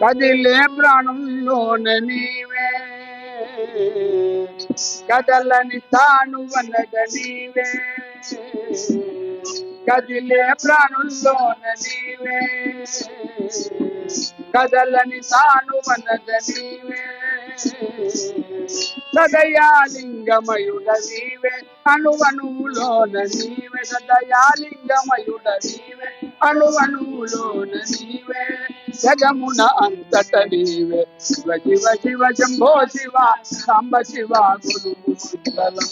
కదిలే ప్రాణంలోన నీవే. కదలని తాను వనగ నీవే. కదిలే ప్రాణంలోన నీవే. కదలని తాను వనగ నీవే. సదయాలింగమయుడ నీవే అణువణువులోన నీవే సదయాలింగమయుడ నీవే అణువణువులోన నీవే జగమున అంతట నీవే శివ శివ శివ శంభో శివ సాంబ శివ గురు మంగళం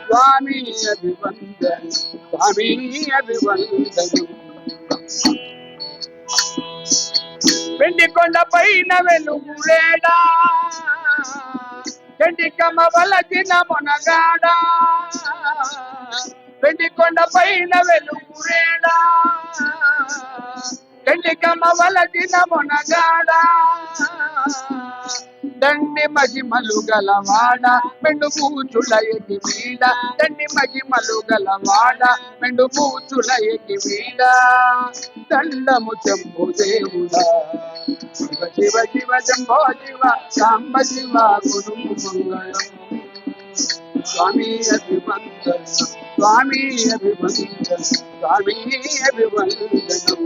స్వామి అభివందన స్వామి అభివందనం వెండి కొండ పైన వెలుగులేడా? వెండి కమ్మ వలచిన మొనగాడా? వెండి కొండ పైన వెలుగురేడా వెండి కమ్మ వలచిన మొనగాడా? దండి మహిమలు గలవాడ? మెండు పూచుల ఎగి వీడ? దండి మహిమలు గలవాడ? మెండు పూచుల ఎగి వీడ? దండము చెంపు దేవుడా. శివ శివ శివ శంభో శివ సాంబ శివ గురు మంగళం స్వామి అభివందనం స్వామి అభివందనం స్వామి అభివందనం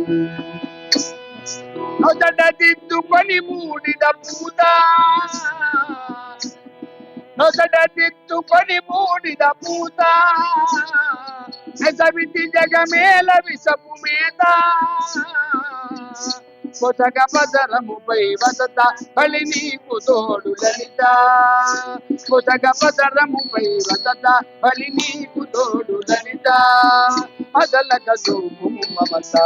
మొదట దిద్దుకొని మూడిద పూత నొదట దిద్దుకొని మూడిద పూత నెసవితి జగమేల విసపు మేత కొసగ పదరముపై వసత బలి నీకు తోడు లలిత కొసగ పదరముపై వసత బలి నీకు తోడు లలిత అదలక సోము మమత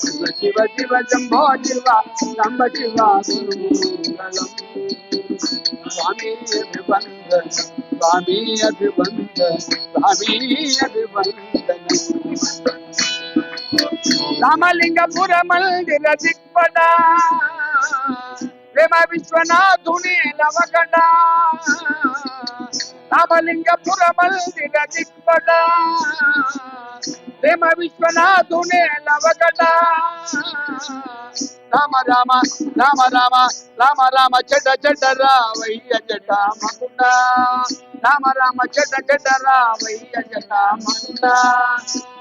శివ శివ శివ శంభో శివ శంభ శివ గురుమంగళం స్వామి అభివందన స్వామి అభివందన స్వామి అభివందన రామలింగపుర మందిర దిక్పట ప్రేమ విశ్వనాథుని లవకట రామలింగపుర మందిర దిక్పట ప్రేమ విశ్వనాథుని లవకట రామ రామ రామ రామ రామ రామ చెడ్డ చెడ్డ రావయ్య చెడ్డ మగుడా రామ రామ చెడ్డ చెడ్డ రామయ్య జట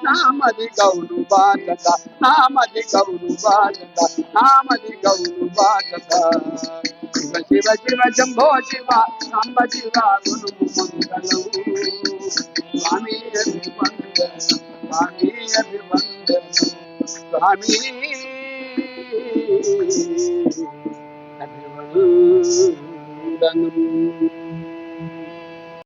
నామది గౌరు బాధత నామది గౌరు బాధత నామది గౌరు బాధత శివ శివ శివ శంభో శివ సాంబ శివ గురు మంగళం. స్వామి అభివందన స్వామి అభివందన స్వామి. అభివందనం